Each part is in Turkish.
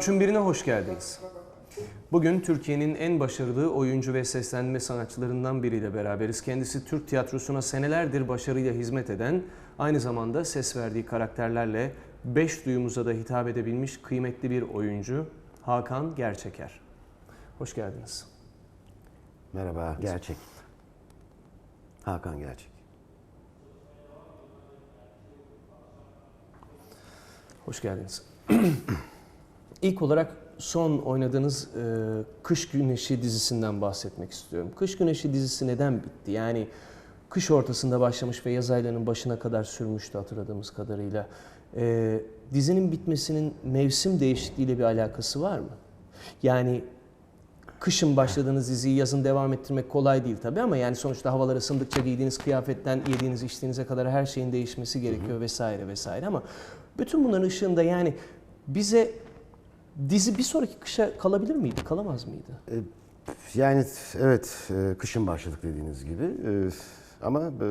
Üçün birine hoş geldiniz. Bugün Türkiye'nin en başarılı oyuncu ve seslendirme sanatçılarından biriyle beraberiz. Kendisi Türk tiyatrosuna senelerdir başarıyla hizmet eden, aynı zamanda ses verdiği karakterlerle beş duyumuza da hitap edebilmiş kıymetli bir oyuncu Hakan Gerçeker. Hoş geldiniz. Merhaba, Gerçek. Hakan Gerçek. Hoş geldiniz. İlk olarak son oynadığınız e, Kış Güneşi dizisinden bahsetmek istiyorum. Kış Güneşi dizisi neden bitti? Yani kış ortasında başlamış ve yaz aylarının başına kadar sürmüştü hatırladığımız kadarıyla. E, dizinin bitmesinin mevsim değişikliğiyle bir alakası var mı? Yani kışın başladığınız diziyi yazın devam ettirmek kolay değil tabii ama yani sonuçta havalar ısındıkça giydiğiniz kıyafetten yediğiniz içtiğinize kadar her şeyin değişmesi gerekiyor vesaire vesaire ama bütün bunların ışığında yani bize dizi bir sonraki kışa kalabilir miydi, kalamaz mıydı? Yani evet, e, kışın başladık dediğiniz gibi. E, Ama e,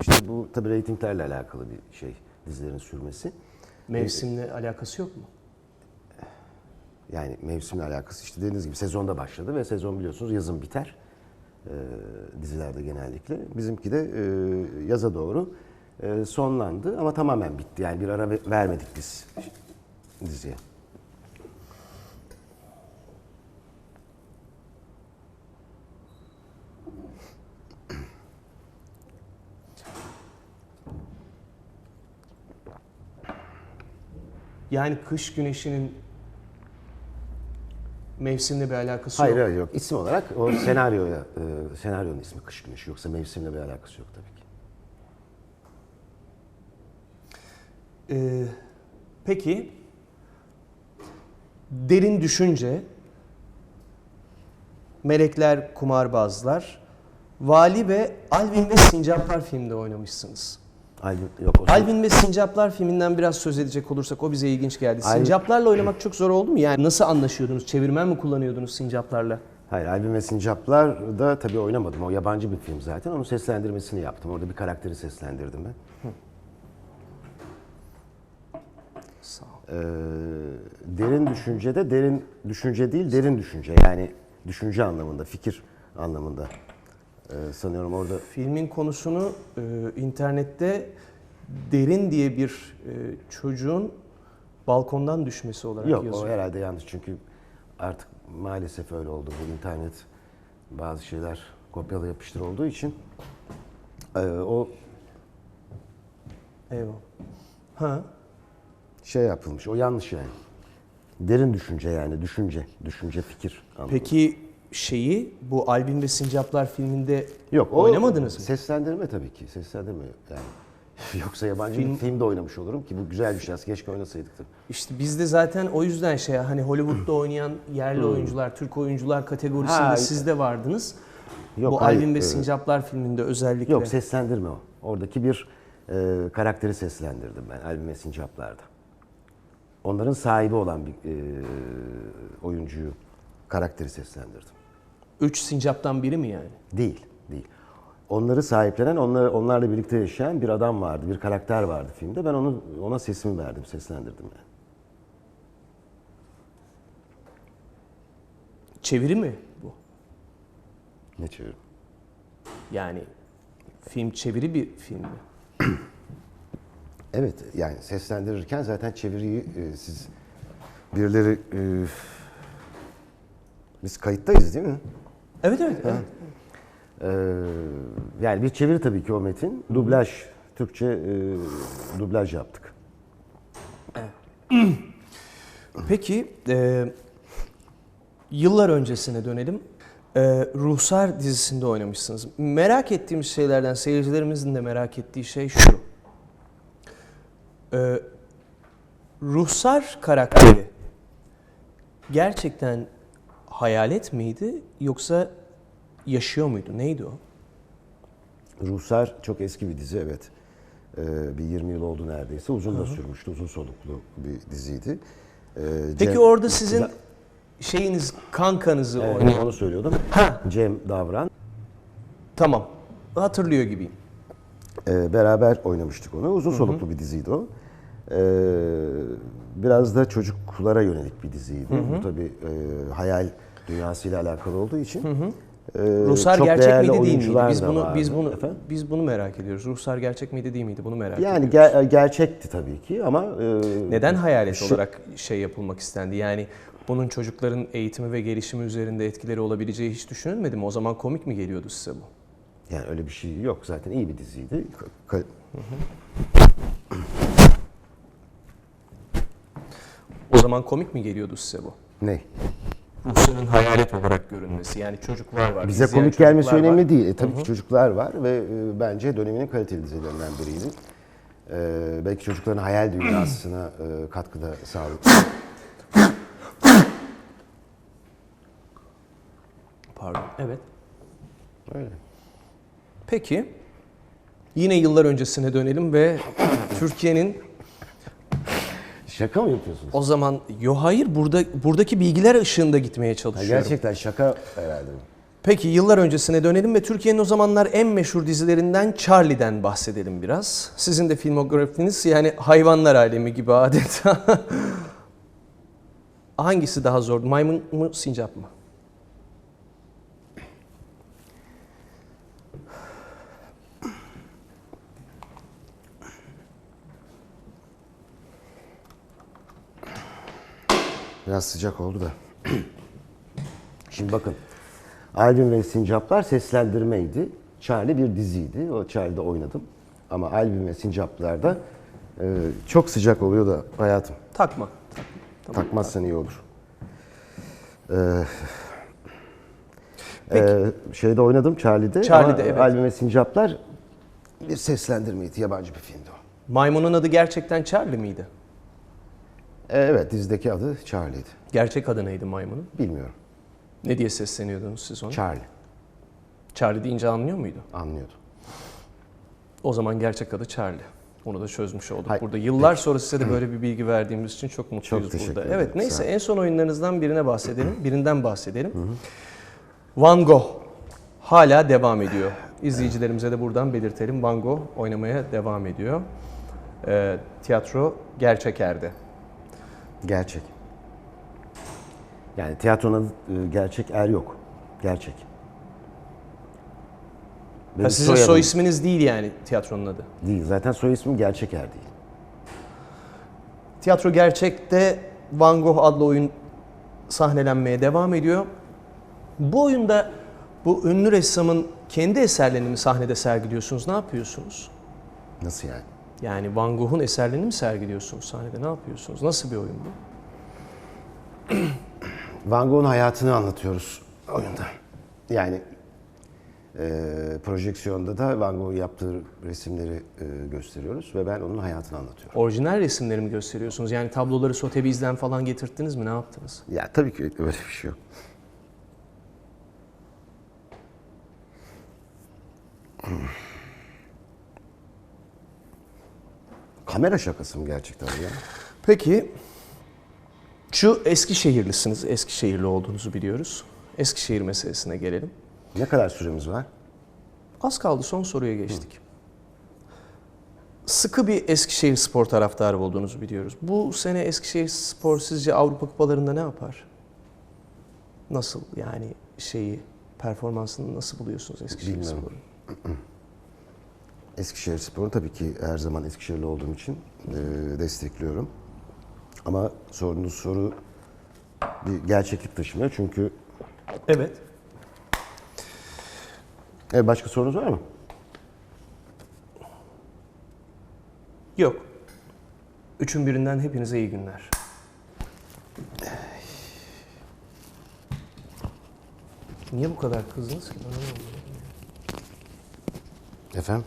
işte bu tabii reytinglerle alakalı bir şey, dizilerin sürmesi. Mevsimle alakası yok mu? Yani mevsimle alakası işte dediğiniz gibi sezonda başladı ve sezon biliyorsunuz yazın biter. E, dizilerde genellikle. Bizimki de e, yaza doğru e, sonlandı ama tamamen bitti. Yani bir ara ve- vermedik biz diziye. Yani kış güneşinin mevsimle bir alakası Hayır yok. hayır yok. İsim olarak o senaryoya, e, senaryonun ismi Kış Güneşi. Yoksa mevsimle bir alakası yok tabii ki. Ee, peki derin düşünce, melekler, kumarbazlar, Vali ve Alvin ve Sincaplar filminde oynamışsınız. Albüm, yok o Alvin ve Sincaplar filminden biraz söz edecek olursak o bize ilginç geldi. Al- Sincaplarla oynamak çok zor oldu mu? Yani nasıl anlaşıyordunuz? Çevirmen mi kullanıyordunuz sincaplarla? Hayır, Albüm ve Sincaplar da tabii oynamadım. O yabancı bir film zaten. Onun seslendirmesini yaptım. Orada bir karakteri seslendirdim ben. Sağ ol. Ee, derin düşüncede derin düşünce değil, derin düşünce. Yani düşünce anlamında, fikir anlamında. Ee, sanıyorum orada Filmin konusunu e, internette derin diye bir e, çocuğun balkondan düşmesi olarak yok. yazıyor. O herhalde yanlış çünkü artık maalesef öyle oldu. Bu internet bazı şeyler kopyala yapıştır olduğu için ee, o Eyvah. Ha. şey yapılmış. O yanlış yani. Derin düşünce yani düşünce, düşünce fikir anlamında. Peki şeyi bu Albin ve Sincaplar filminde Yok, o oynamadınız mı? Seslendirme tabii ki. Seslendirme yani. Yoksa yabancı Film- bir filmde oynamış olurum ki bu güzel bir şey. aslında. Keşke oynasaydık tabii. İşte biz de zaten o yüzden şey hani Hollywood'da oynayan yerli oyuncular, Türk oyuncular kategorisinde Ha, siz de vardınız. Yok, bu hayır, Albin ve e, Sincaplar filminde özellikle. Yok seslendirme o. Oradaki bir e, karakteri seslendirdim ben Albüm ve Sincaplar'da. Onların sahibi olan bir e, oyuncuyu, karakteri seslendirdim. Üç sincaptan biri mi yani? Değil, değil. Onları sahiplenen, onlar, onlarla birlikte yaşayan bir adam vardı, bir karakter vardı filmde. Ben onu ona sesimi verdim, seslendirdim yani. Çeviri mi bu? Ne çeviriyorum? Yani film çeviri bir film mi? Evet yani seslendirirken zaten çeviriyi e, siz birileri e, biz kayıttayız değil mi? Evet evet. evet. E, yani bir çeviri tabii ki o metin. Dublaj, Türkçe e, dublaj yaptık. Peki e, yıllar öncesine dönelim. E, Ruhsar dizisinde oynamışsınız. Merak ettiğimiz şeylerden seyircilerimizin de merak ettiği şey şu. E, Ruhsar karakteri gerçekten hayalet miydi yoksa yaşıyor muydu? Neydi o? Ruhsar çok eski bir dizi evet. E, bir 20 yıl oldu neredeyse. Uzun da sürmüştü. Uzun soluklu bir diziydi. E, Peki Cem- orada sizin şeyiniz, kankanızı Evet, oynayan... onu söylüyordum. Ha, Cem Davran. tamam. Hatırlıyor gibiyim. Ee, beraber oynamıştık onu. Uzun soluklu bir diziydi o. Ee, biraz da çocuklara yönelik bir diziydi. Bu tabii e, hayal dünyasıyla alakalı olduğu için. E, Ruhsar çok gerçek değerli miydi değil miydi? Biz bunu vardı. biz bunu Efendim? biz bunu merak ediyoruz. Ruhsar gerçek miydi değil miydi? Bunu merak Yani ediyoruz. ger- gerçekti tabii ki ama e, Neden hayalet şu- olarak şey yapılmak istendi? Yani bunun çocukların eğitimi ve gelişimi üzerinde etkileri olabileceği hiç düşünülmedi mi? O zaman komik mi geliyordu size bu? Yani öyle bir şey yok zaten iyi bir diziydi. Ka- O zaman komik mi geliyordu size bu? ne? Ruhsarın hayalet olarak görünmesi. Yani çocuklar var. Bize komik gelmesi var. önemli değil. E, tabii ki çocuklar var ve e, bence döneminin kaliteli dizilerinden biriydi. E, belki çocukların hayal dünyasına e, katkıda sağladı. Pardon. Evet. Öyle. Peki. Yine yıllar öncesine dönelim ve Türkiye'nin Şaka mı yapıyorsunuz? o zaman yo hayır burada buradaki bilgiler ışığında gitmeye Ha, çalışıyorum. gerçekten şaka herhalde. Peki yıllar öncesine dönelim ve Türkiye'nin o zamanlar en meşhur dizilerinden Charlie'den bahsedelim biraz. Sizin de filmografiniz yani hayvanlar alemi gibi adeta. Hangisi daha zor? Maymun mu, sincap mı? Biraz sıcak oldu da. Şimdi bakın. Albin ve Sincaplar seslendirmeydi. Charlie bir diziydi. O Charlie'de oynadım. Ama Albin ve Sincaplar'da e, çok sıcak oluyor da hayatım. Takma. Takmazsan iyi olur. Ee, e, şeyde oynadım Charlie'de. Charlie'de, evet. Albin ve Sincaplar bir seslendirmeydi. Yabancı bir filmdi o. Maymunun adı gerçekten Charlie miydi? E, evet dizideki adı Charlie'ydi. Gerçek adı neydi maymunun? Bilmiyorum. Ne diye sesleniyordunuz siz ona? Charlie. Charlie deyince anlıyor muydu? Anlıyordu. O zaman gerçek adı Charlie. Onu da çözmüş olduk Hayır, burada. Yıllar sonra size de böyle bir bilgi verdiğimiz için çok mutluyuz Çok teşekkür burada. ederim, Evet neyse en son oyunlarınızdan birine bahsedelim. Birinden bahsedelim. Van Gogh hala devam ediyor. İzleyicilerimize de buradan belirtelim. Van Gogh oynamaya devam ediyor. Ee, tiyatro gerçek erdi. Gerçek. Yani tiyatronun adı, e, gerçek er yok. Gerçek. Benim Ha, sizin soyadım soy isminiz değil yani tiyatronun adı. değil. Zaten soy ismim gerçek er değil. Tiyatro gerçekte Van Gogh adlı oyun sahnelenmeye devam ediyor. Bu oyunda bu ünlü ressamın kendi eserlerini mi sahnede sergiliyorsunuz? Ne yapıyorsunuz? Nasıl yani? Yani Van Gogh'un eserlerini mi sergiliyorsunuz sahnede? Ne yapıyorsunuz? Nasıl bir oyun bu? Van Gogh'un hayatını anlatıyoruz oyunda. Yani e, projeksiyonda da Van Gogh'un yaptığı resimleri e, gösteriyoruz ve ben onun hayatını anlatıyorum. Orijinal resimleri mi gösteriyorsunuz? Yani tabloları Sotheby's'den falan getirttiniz mi? Ne yaptınız? Ya tabii ki öyle bir şey yok. Kamera şakası mı gerçekten ya? Peki şu Eskişehirlisiniz. Eskişehirli olduğunuzu biliyoruz. Eskişehir meselesine gelelim. Ne kadar süremiz var? Az kaldı son soruya geçtik. Sıkı bir Eskişehir spor taraftarı olduğunuzu biliyoruz. Bu sene Eskişehir spor sizce Avrupa kupalarında ne yapar? Nasıl yani şeyi performansını nasıl buluyorsunuz Eskişehir Bilmiyorum. sporun? Eskişehir Spor'u tabii ki her zaman Eskişehirli olduğum için e, destekliyorum. Ama sorduğunuz soru bir gerçeklik taşımıyor çünkü... Evet. Evet, başka sorunuz var mı? Yok. Üçün birinden hepinize iyi günler. Niye bu kadar kızdınız ki? Efendim?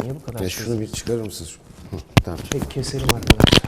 Niye bu kadar Ya şunu bir çıkarır mısınız? Hı, tamam. Peki keselim arkadaşlar.